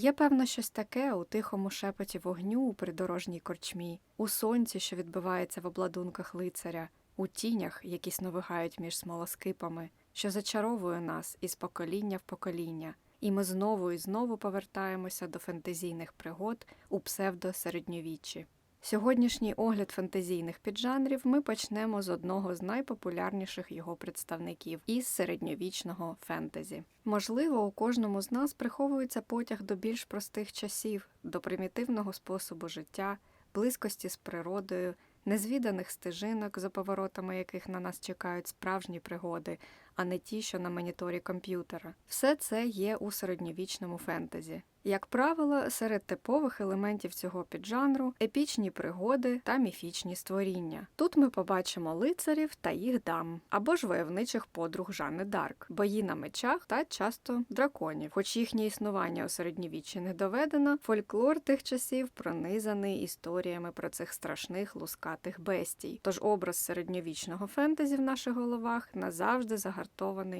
Є певно щось таке у тихому шепоті вогню у придорожній корчмі, у сонці, що відбивається в обладунках лицаря, у тінях, які сновигають між смолоскипами, що зачаровує нас із покоління в покоління, і ми знову і знову повертаємося до фентезійних пригод у псевдосередньовіччі. Сьогоднішній огляд фентезійних піджанрів ми почнемо з одного з найпопулярніших його представників із середньовічного фентезі. Можливо, у кожному з нас приховується потяг до більш простих часів, до примітивного способу життя, близькості з природою, незвіданих стежинок, за поворотами яких на нас чекають справжні пригоди, а не ті, що на моніторі комп'ютера. Все це є у середньовічному фентезі. Як правило, серед типових елементів цього піджанру епічні пригоди та міфічні створіння. Тут ми побачимо лицарів та їх дам, або ж войовничих подруг Жанни Дарк, бої на мечах та часто драконів. Хоч їхнє існування у середньовіччі не доведено, фольклор тих часів пронизаний історіями про цих страшних лускатих бестій. Тож образ середньовічного фентезі в наших головах назавжди загартований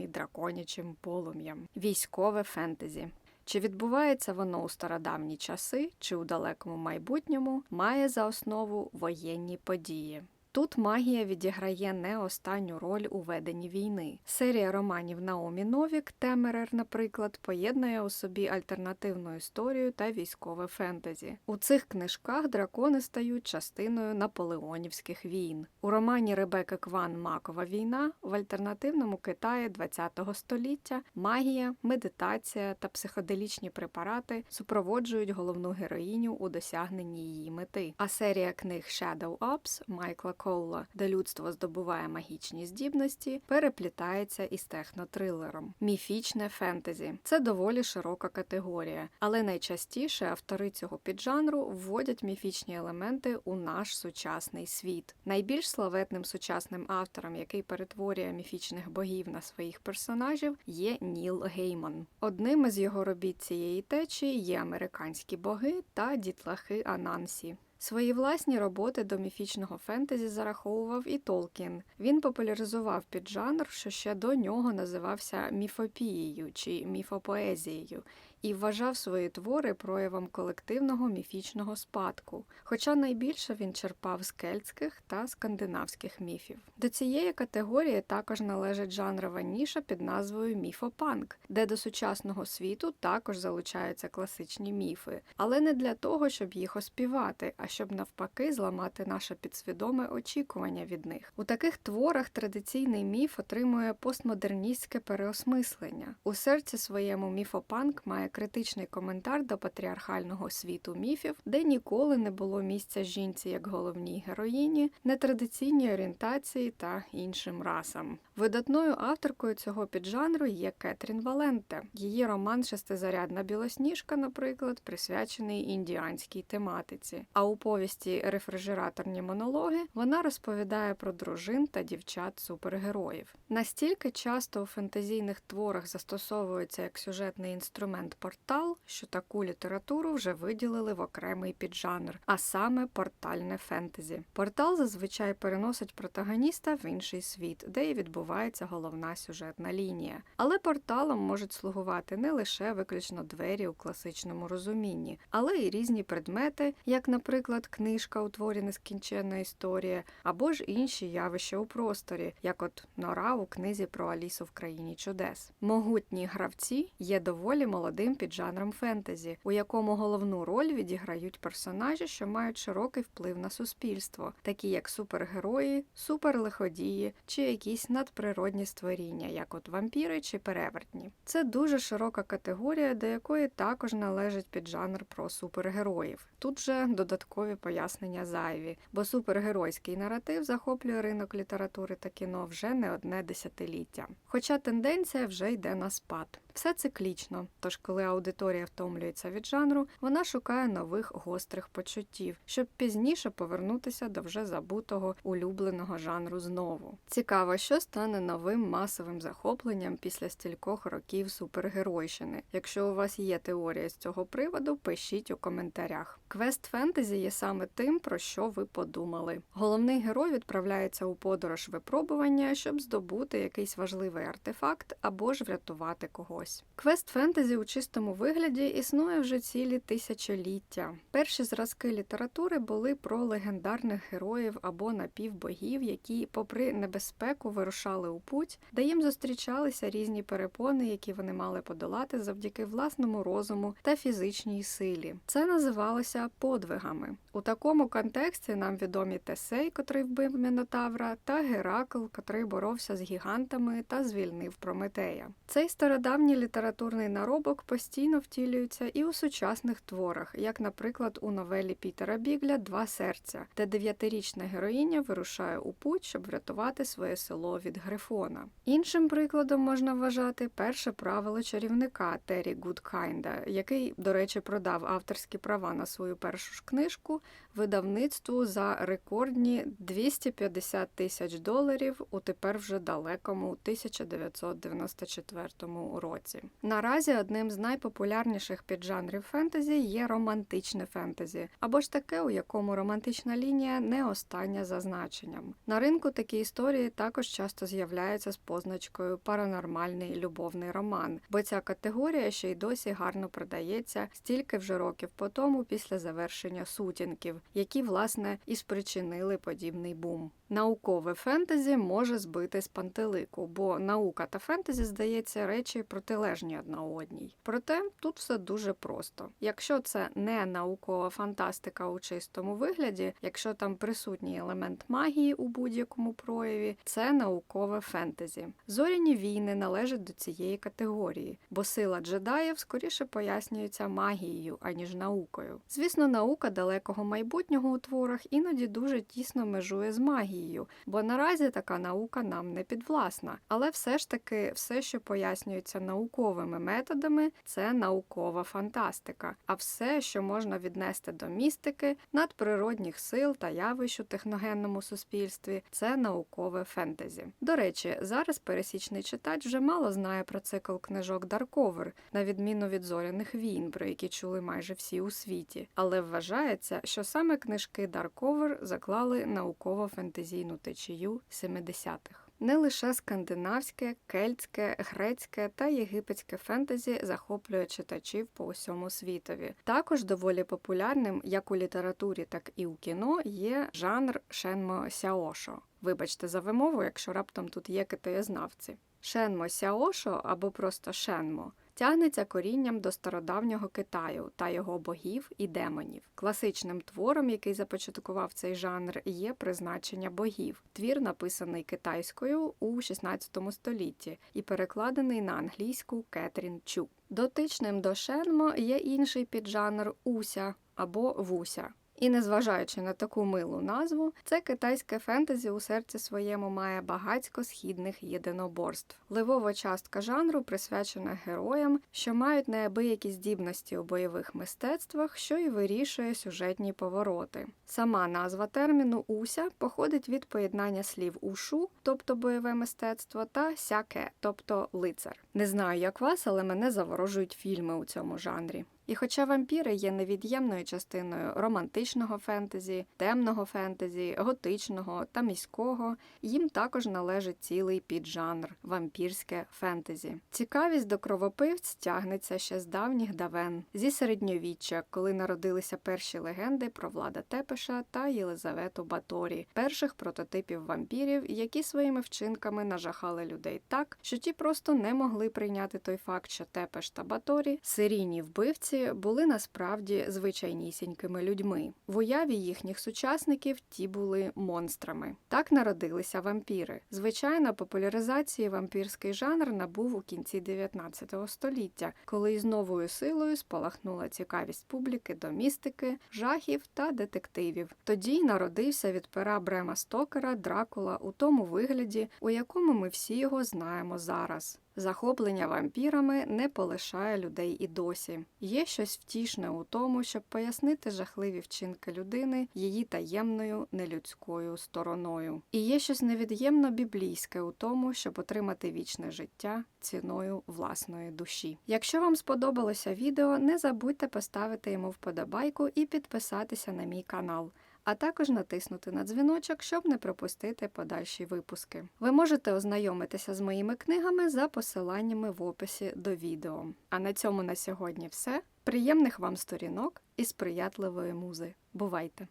драконячим полум'ям. Військове фентезі. Чи відбувається воно у стародавні часи, чи у далекому майбутньому, має за основу воєнні події. Тут магія відіграє не останню роль у веденні війни. Серія романів Наомі Новік, Темерер, наприклад, поєднує у собі альтернативну історію та військове фентезі. У цих книжках дракони стають частиною наполеонівських війн. У романі Ребекки Кван Макова війна в альтернативному Китаї ХХ століття магія, медитація та психоделічні препарати супроводжують головну героїню у досягненні її мети. А серія книг Shadow Ops Майкла Коула, де людство здобуває магічні здібності, переплітається із технотрилером. Міфічне фентезі це доволі широка категорія, але найчастіше автори цього піджанру вводять міфічні елементи у наш сучасний світ. Найбільш славетним сучасним автором, який перетворює міфічних богів на своїх персонажів, є Ніл Гейман. Одним із його робіт цієї течії є американські боги та дітлахи Анансі. Свої власні роботи до міфічного фентезі зараховував і Толкін. Він популяризував піджанр, що ще до нього називався міфопією чи міфопоезією, і вважав свої твори проявом колективного міфічного спадку, хоча найбільше він черпав з кельтських та скандинавських міфів. До цієї категорії також належить жанрова ніша під назвою міфопанк, де до сучасного світу також залучаються класичні міфи, але не для того, щоб їх оспівати, а щоб навпаки зламати наше підсвідоме очікування від них. У таких творах традиційний міф отримує постмодерністське переосмислення. У серці своєму міфопанк має критичний коментар до патріархального світу міфів, де ніколи не було місця жінці як головній героїні, нетрадиційній орієнтації та іншим расам. Видатною авторкою цього піджанру є Кетрін Валенте. Її роман Шестизарядна білосніжка, наприклад, присвячений індіанській тематиці. А у повісті Рефрижераторні монологи вона розповідає про дружин та дівчат супергероїв. Настільки часто у фентезійних творах застосовується як сюжетний інструмент портал, що таку літературу вже виділили в окремий піджанр, а саме портальне фентезі. Портал зазвичай переносить протагоніста в інший світ, де і відбувається головна сюжетна лінія. Але порталом можуть слугувати не лише виключно двері у класичному розумінні, але й різні предмети, як, наприклад, книжка у творі Нескінченна історія, або ж інші явища у просторі, як от нора у книзі про Алісу в країні чудес. Могутні гравці є доволі молодим піджанром фентезі, у якому головну роль відіграють персонажі, що мають широкий вплив на суспільство, такі як супергерої, суперлиходії чи якісь надприродні створіння, як от вампіри чи перевертні. Це дуже широка категорія, до якої також належить піджанр про супергероїв. Тут же додаткові пояснення зайві, бо супергеройський наратив захоплює ринок літератури та кіно вже не одне десятиліття. Хоча тенденція вже йде на спад. Все циклічно, тож коли аудиторія втомлюється від жанру, вона шукає нових гострих почуттів, щоб пізніше повернутися до вже забутого улюбленого жанру знову. Цікаво, що стане новим масовим захопленням після стількох років супергеройщини. Якщо у вас є теорія з цього приводу, пишіть у коментарях. Квест фентезі є саме тим, про що ви подумали. Головний герой відправляється у подорож випробування, щоб здобути якийсь важливий артефакт або ж врятувати когось. Квест фентезі у чистому вигляді існує вже цілі тисячоліття. Перші зразки літератури були про легендарних героїв або напівбогів, які, попри небезпеку, вирушали у путь, де їм зустрічалися різні перепони, які вони мали подолати завдяки власному розуму та фізичній силі. Це називалося подвигами. У такому контексті нам відомі Тесей, котрий вбив Мінотавра, та Геракл, котрий боровся з гігантами та звільнив Прометея. Цей стародавній літературний наробок постійно втілюється і у сучасних творах, як, наприклад, у новелі Пітера Бігля Два серця, де дев'ятирічна героїня вирушає у путь, щоб врятувати своє село від Грифона. Іншим прикладом можна вважати перше правило чарівника Террі Гудкайнда, який, до речі, продав авторські права на свою першу ж книжку видавництву за рекордні 250 тисяч доларів у тепер вже далекому 1994 році. Наразі одним з найпопулярніших піджанрів фентезі є романтичне фентезі, або ж таке, у якому романтична лінія не остання за значенням. На ринку такі історії також часто з'являються з позначкою паранормальний любовний роман, бо ця категорія ще й досі гарно продається стільки вже років по тому після завершення сутінків, які власне і спричинили подібний бум. Наукове фентезі може збити з пантелику, бо наука та фентезі, здається, речі протилежні одна одній. Проте тут все дуже просто. Якщо це не наукова фантастика у чистому вигляді, якщо там присутній елемент магії у будь-якому прояві, це наукове фентезі. Зоряні війни належать до цієї категорії, бо сила джедаїв скоріше пояснюється магією, аніж наукою. Звісно, наука далекого майбутнього у творах іноді дуже тісно межує з магією, бо наразі така наука нам не підвласна. Але все ж таки, все, що пояснюється науковими методами, це наукова фантастика. А все, що можна віднести до містики, надприродних сил та явищ у техногенному суспільстві, це наукове фентезі. До речі, зараз пересічний читач вже мало знає про цикл книжок Дарковер, на відміну від зоряних війн, про які чули майже всі у світі. Але вважається, що саме книжки Дарковер заклали науково-фентезійну течію 70-х. Не лише скандинавське, кельтське, грецьке та єгипетське фентезі захоплює читачів по усьому світові. Також доволі популярним як у літературі, так і у кіно є жанр шенмо сяошо. Вибачте за вимову, якщо раптом тут є китаєзнавці. Шенмо сяошо або просто шенмо тягнеться корінням до стародавнього Китаю та його богів і демонів. Класичним твором, який започаткував цей жанр, є призначення богів. Твір написаний китайською у 16 столітті і перекладений на англійську Кетрін Чу. Дотичним до шенмо є інший піджанр уся або вуся. І незважаючи на таку милу назву, це китайське фентезі у серці своєму має багатько східних єдиноборств. Ливова частка жанру присвячена героям, що мають неабиякі здібності у бойових мистецтвах, що й вирішує сюжетні повороти. Сама назва терміну уся походить від поєднання слів ушу, тобто бойове мистецтво, та сяке, тобто лицар. Не знаю, як вас, але мене заворожують фільми у цьому жанрі. І хоча вампіри є невід'ємною частиною романтичного фентезі, темного фентезі, готичного та міського, їм також належить цілий піджанр вампірське фентезі. Цікавість до кровопивць тягнеться ще з давніх давен, зі середньовіччя, коли народилися перші легенди про Влада Тепеша та Єлизавету Баторі, перших прототипів вампірів, які своїми вчинками нажахали людей так, що ті просто не могли прийняти той факт, що Тепеш та Баторі серійні вбивці були насправді звичайнісінькими людьми. В уяві їхніх сучасників ті були монстрами. Так народилися вампіри. Звичайно, популяризації вампірський жанр набув у кінці 19 століття, коли із новою силою спалахнула цікавість публіки до містики, жахів та детективів. Тоді народився від пера Брема Стокера Дракула у тому вигляді, у якому ми всі його знаємо зараз. Захоплення вампірами не полишає людей і досі. Є щось втішне у тому, щоб пояснити жахливі вчинки людини її таємною нелюдською стороною. І є щось невід'ємно біблійське у тому, щоб отримати вічне життя ціною власної душі. Якщо вам сподобалося відео, не забудьте поставити йому вподобайку і підписатися на мій канал а також натиснути на дзвіночок, щоб не пропустити подальші випуски. Ви можете ознайомитися з моїми книгами за посиланнями в описі до відео. А на цьому на сьогодні все. Приємних вам сторінок і сприятливої музи. Бувайте!